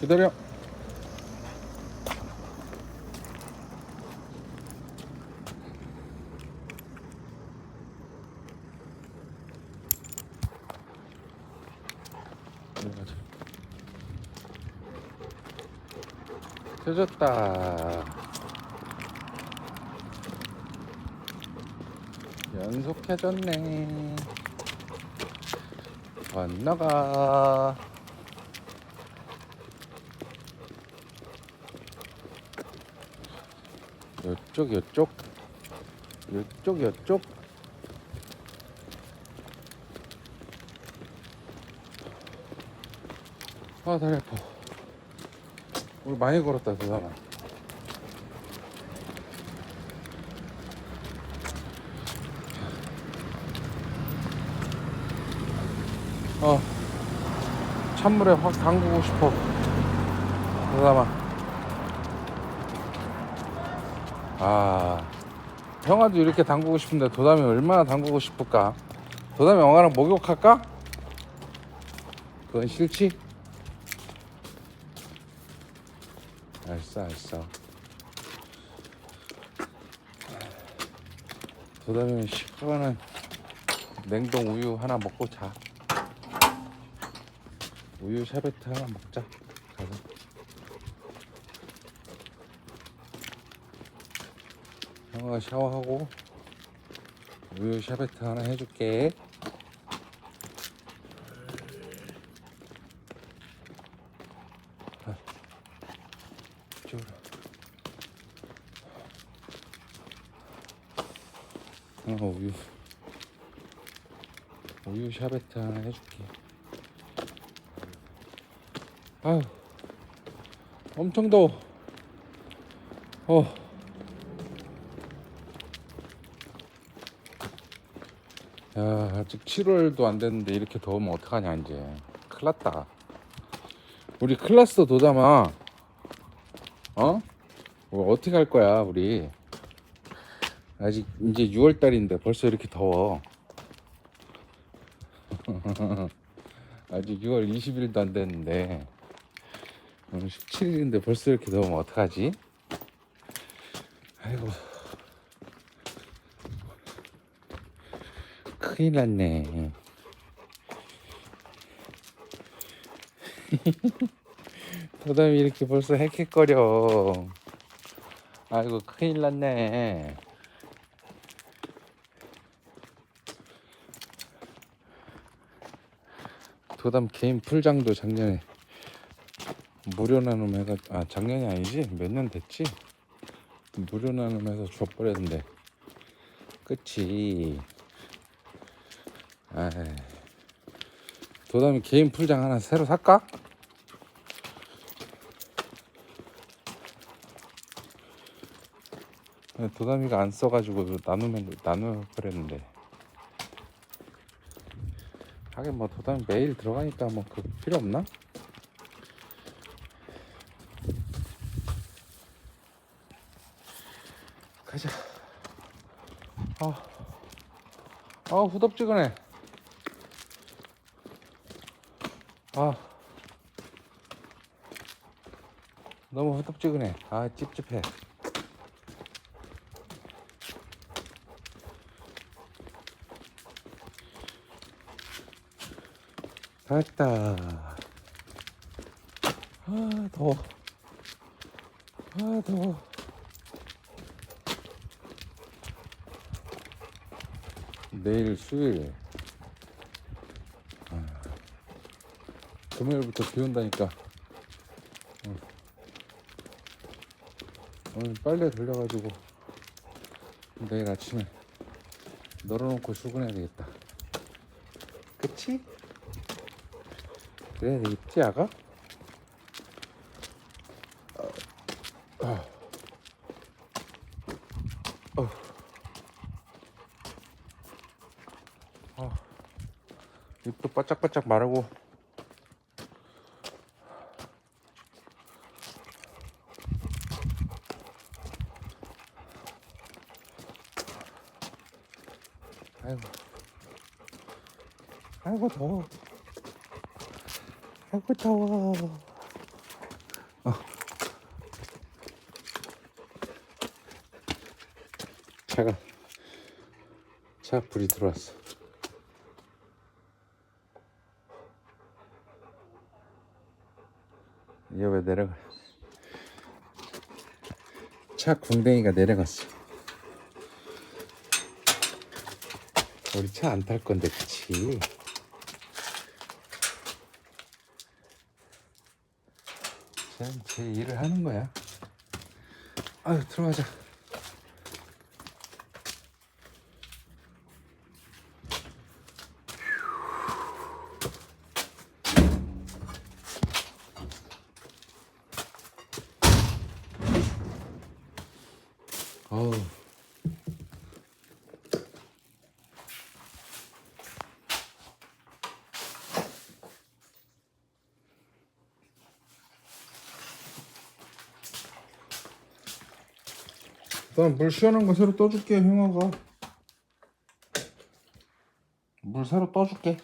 기다려. 젖었다. 연속해졌네. 건너가. 요쪽, 요쪽. 요쪽, 요쪽. 아, 다리 아파. 오늘 많이 걸었다, 그 사람. 어, 찬물에 확 담그고 싶어. 그 사람 아. 아, 형아도 이렇게 담그고 싶은데 도담이 얼마나 담그고 싶을까? 도담이 영아랑 목욕할까? 그건 싫지? 알았어, 알았어. 도담이 시원한 냉동 우유 하나 먹고 자. 우유 샤베트 하나 먹자. 가서. 형아가 샤워하고 우유 샤베트 하나 해줄게. 형아 우유 우유 샤베트 하나 해줄게. 아유, 엄청 더워. 어. 야, 아직 7월도 안 됐는데 이렇게 더우면 어떡하냐, 이제. 큰일 났다. 우리 클라스 도담아. 어? 뭐 어떻게 할 거야, 우리. 아직 이제 6월 달인데 벌써 이렇게 더워. 아직 6월 20일도 안 됐는데. 오늘 17일인데 벌써 이렇게 더우면 어떡하지? 아이고. 큰일 났네. 도담이 이렇게 벌써 헥헥거려. 아이고, 큰일 났네. 도담 개인 풀장도 작년에 무료 나눔해가 아 작년이 아니지 몇 년 됐지 무료 나눔해서 줘버렸는데 그치 아 도담이 개인 풀장 하나 새로 살까? 도담이가 안 써가지고 나누면 나눠 버렸는데 하긴 뭐 도담이 매일 들어가니까 뭐 그 필요 없나? 가자. 아, 아 후덥지근해. 아, 너무 후덥지근해. 아, 찝찝해. 갔다. 아, 더워. 아, 더워. 내일 수요일. 금요일부터 비 온다니까. 어. 오늘 빨래 돌려가지고 내일 아침에 널어놓고 출근해야 되겠다. 그치? 그래야 되겠지, 아가? 아. 어. 아. 입도 바짝바짝 마르고 아이고 아이고 더워 아이고 더워 어. 차가 차 불이 들어왔어. 얘왜 내려가? 차 궁뎅이가 내려갔어. 우리 차 안 탈 건데 그치? 제 일을 하는 거야. 아유 들어가자. 어우. 일단 물 시원한 거 새로 떠줄게 형아가. 물 새로 떠줄게